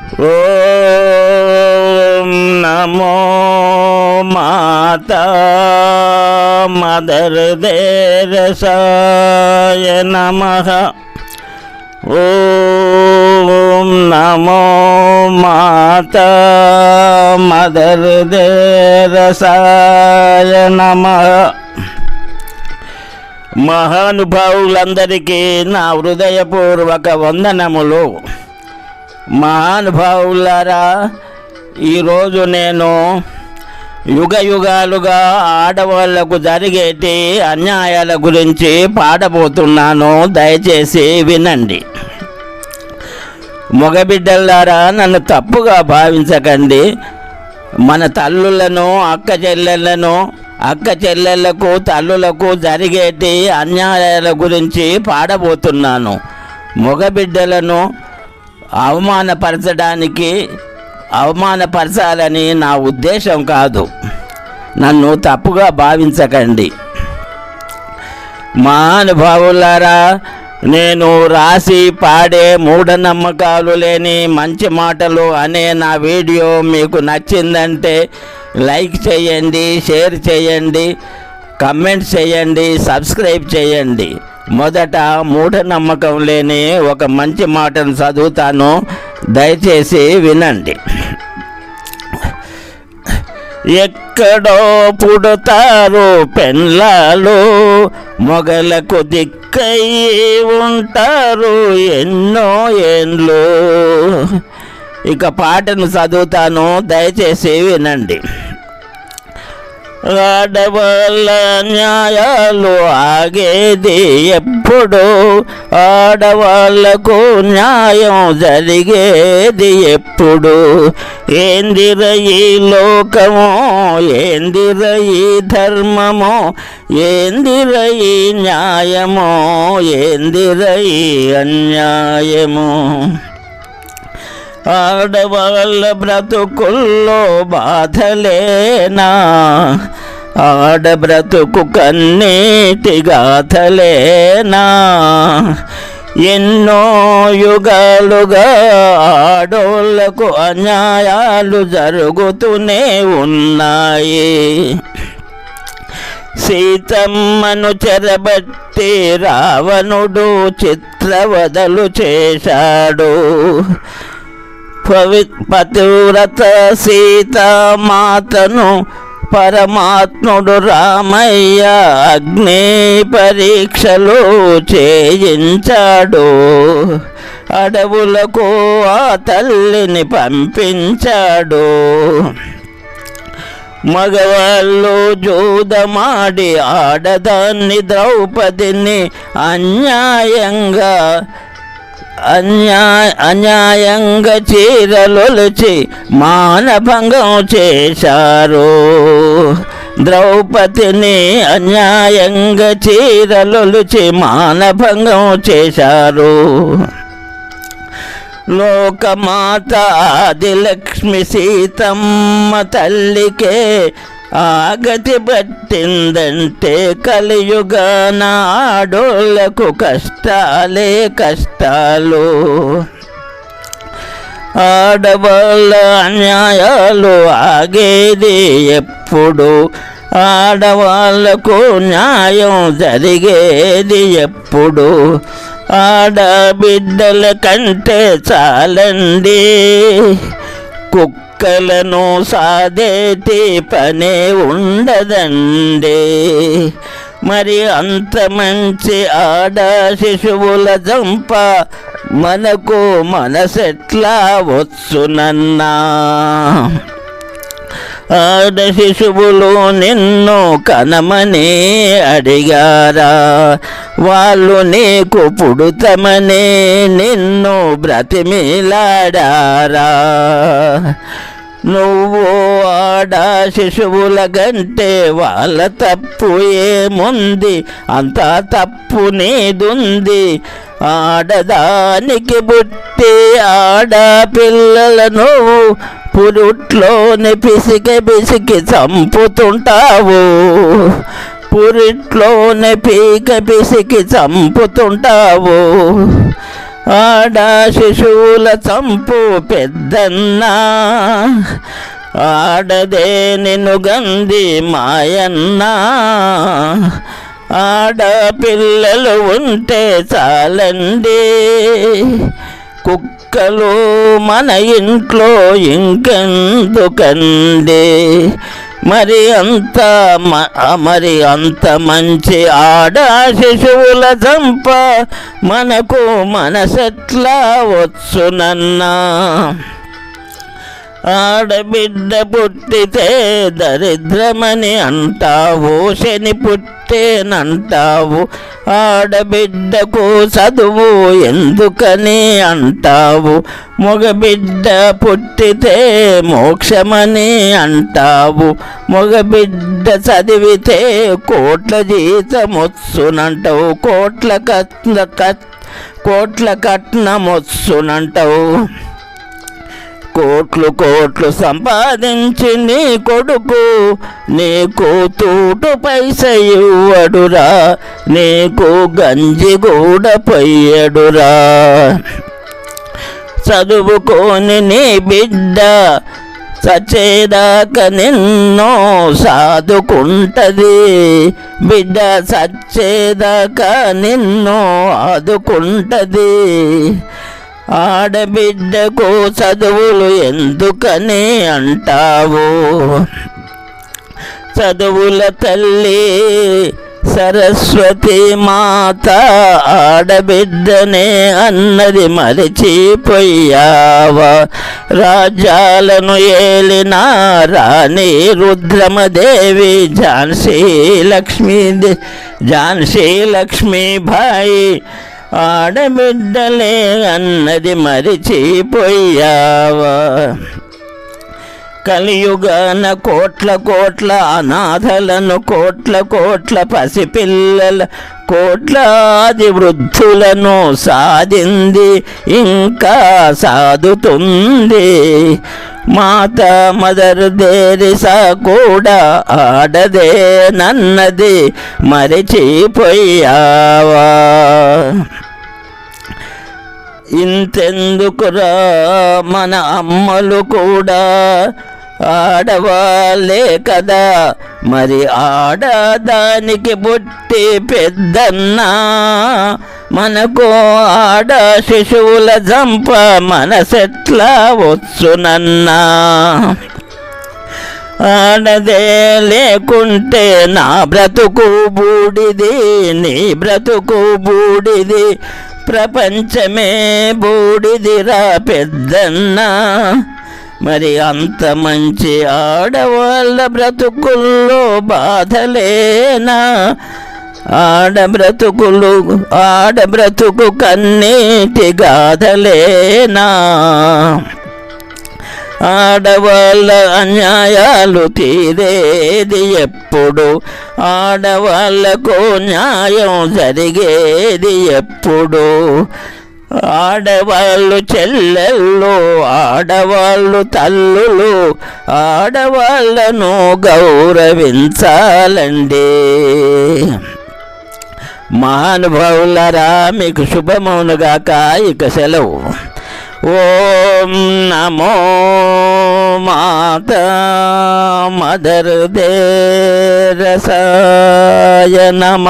ఓం నమో మాత mother దేరసాయ నమ. ఓం నమో మాత mother దేరసాయ నమ. మహానుభావులందరికీ నా హృదయపూర్వక వందనములు. మహానుభావులారా ఈరోజు నేను యుగ యుగాలుగా ఆడవాళ్ళకు జరిగేటి అన్యాయాల గురించి పాడబోతున్నాను. దయచేసి వినండి. మగబిడ్డలారా నన్ను తప్పుగా భావించకండి. మన తల్లులను అక్క చెల్లెళ్ళను అక్క చెల్లెళ్ళకు తల్లులకు జరిగేటి అన్యాయాల గురించి పాడబోతున్నాను. మగబిడ్డలను అవమానపరచడానికి అవమానపరచాలని నా ఉద్దేశం కాదు. నన్ను తప్పుగా భావించకండి. మహానుభావులారా నేను రాసి పాడే మూఢనమ్మకాలు లేని మంచి మాటలు అనే నా వీడియో మీకు నచ్చిందంటే లైక్ చేయండి షేర్ చేయండి కమెంట్ చేయండి సబ్స్క్రైబ్ చేయండి. మొదట మూఢనమ్మకం లేని ఒక మంచి మాటను చదువుతాను. దయచేసి వినండి. ఎక్కడో పుడతారు పెళ్ళాలు మొగలకు దిక్కై ఉంటారు ఎన్నో ఏండ్లు. ఇక పాటను చదువుతాను దయచేసి వినండి. ఆడవాళ్ళ న్యాయాలు ఆగేది ఎప్పుడు? ఆడవాళ్ళకు న్యాయం జరిగేది ఎప్పుడు? ఏందిర ఈ లోకమో? ఏందిర ఈ ధర్మమో? ఏందిర ఈ న్యాయము? ఏందిర ఈ అన్యాయము? ఆడవాళ్ళ బ్రతుకుల్లో బాధలేనా? ఆడ బ్రతుకు కన్నీటి గాథలేనా ఎన్నో యుగాలుగా ఆడోళ్ళకు అన్యాయాలు జరుగుతూనే ఉన్నాయి. సీతమ్మను చెరబట్టి రావణుడు చిత్రవదలు చేశాడు. పవి పతివ్రత సీతామాతను పరమాత్ముడు రామయ్య అగ్ని పరీక్షలు చేయించాడు. అడవులకు ఆ తల్లిని పంపించాడు. మగవాళ్ళు జూదమాడి ఆడదాన్ని ద్రౌపదిని అన్యాయంగా అన్యాయ అన్యాయంగా చీరలొలిచి మానభంగం చేశారు. ద్రౌపదిని అన్యాయంగా చీరలొలిచి మానభంగం చేశారు. లోకమాత ఆదిలక్ష్మి సీతమ్మ తల్లికే ఆగతి పట్టిందంటే కలియుగ ఆడోళ్ళకు కష్టాలే కష్టాలు. ఆడవాళ్ళ అన్యాయాలు ఆగేది ఎప్పుడు? ఆడవాళ్ళకు న్యాయం జరిగేది ఎప్పుడు? ఆడబిడ్డల కంటే చాలండి. మొక్కలను సాదేటి పనే ఉండదండి మరి అంత మంచి ఆడ శిశువుల జంప మనకు మనసెట్లా వచ్చునన్నా ఆడ శిశువులు నిన్ను కనమని అడిగారా వాళ్ళు నీకు పుడుతమని నిన్ను బ్రతిమిలాడారా నువ్వు ఆడ శిశువుల గంటే వాళ్ళ తప్పు ఏముంది? అంతా తప్పు నీదుంది. ఆడదానికి బుట్టి ఆడపిల్లలను పురుట్లోని పిసికి పిసికి చంపుతుంటావు. పురిట్లోనే పీక పిసికి చంపుతుంటావు. ఆడ శిశువుల చంపు పెద్దన్నా. ఆడదే నిన్ను గంది మాయన్నా. ఆడపిల్లలు ఉంటే చాలండి. కుక్కలు మన ఇంట్లో ఇంకెందుకండి? మరి అంత మ- మరి అంత మంచి ఆడ శిశువుల చంప మనకు మనసెట్లా వచ్చునన్నా. ఆడబిడ్డ పుట్టితే దరిద్రమని అంటావు శని పుట్టేనంటావు ఆడబిడ్డకు చదువు ఎందుకని అంటావు మగబిడ్డ పుట్టితే మోక్షమని అంటావు మగబిడ్డ చదివితే కోట్ల జీతమొచ్చునంటావు కోట్ల కట్న కట్ కోట్ల కట్నమొచ్చునంటావు. కోట్లు కోట్లు సంపాదించి నీ కొడుకు నీకు తూటు పైస ఇవ్వడురా నీకు గంజి కూడా పొయ్యడురా. చదువుకోని నీ బిడ్డ సచ్చేదాక నిన్నో సాదుకుంటది. బిడ్డ సచ్చేదాక నిన్నో ఆదుకుంటది. ఆడబిడ్డకు చదువులు ఎందుకని అంటావు? చదువుల తల్లి సరస్వతి మాత ఆడబిడ్డనే అన్నది మరిచిపోయావా? రాజ్యాలను ఏలిన రాణి రుద్రమదేవి ఝాన్సీ లక్ష్మీ ఝాన్సీ లక్ష్మీబాయి ఆడబిడ్డలే అన్నది మరిచిపోయావా? కలియుగాన కోట్ల కోట్ల అనాథలను కోట్ల కోట్ల పసిపిల్లల కోట్లాది వృద్ధులను సాధింది ఇంకా సాదుతుంది మాత మదర్ దేరిసా కూడా ఆడదే నన్నది మరిచిపోయావా. ఇంతెందుకురా మన అమ్మలు కూడా ఆడవాళ్ళే కదా. మరి ఆడదానికి పుట్టి పెద్దన్నా. మనకు ఆడ శిశువుల జంప మనసెట్లా వచ్చునన్నా. ఆడదే లేకుంటే నా బ్రతుకు బూడిది నీ బ్రతుకు బూడిది. ప్రపంచమే బూడిదిరా పెద్దన్నా. మరి అంత మంచి ఆడవాళ్ళ బ్రతుకుల్లో బాధలేనా? ఆడ బ్రతుకులు ఆడ బ్రతుకు కన్నీటి గాథలేనా? ఆడవాళ్ళ అన్యాయాలు తీరేది ఎప్పుడు? ఆడవాళ్ళకు న్యాయం జరిగేది ఎప్పుడు? ఆడవాళ్ళు చెల్లెళ్ళు ఆడవాళ్ళు తల్లులు ఆడవాళ్ళను గౌరవించాలండి. మహానుభావులరా మీకు శుభమౌనుగాక ఇక సెలవు. ఓం నమో మాత మదర్ దేరసాయ నమ.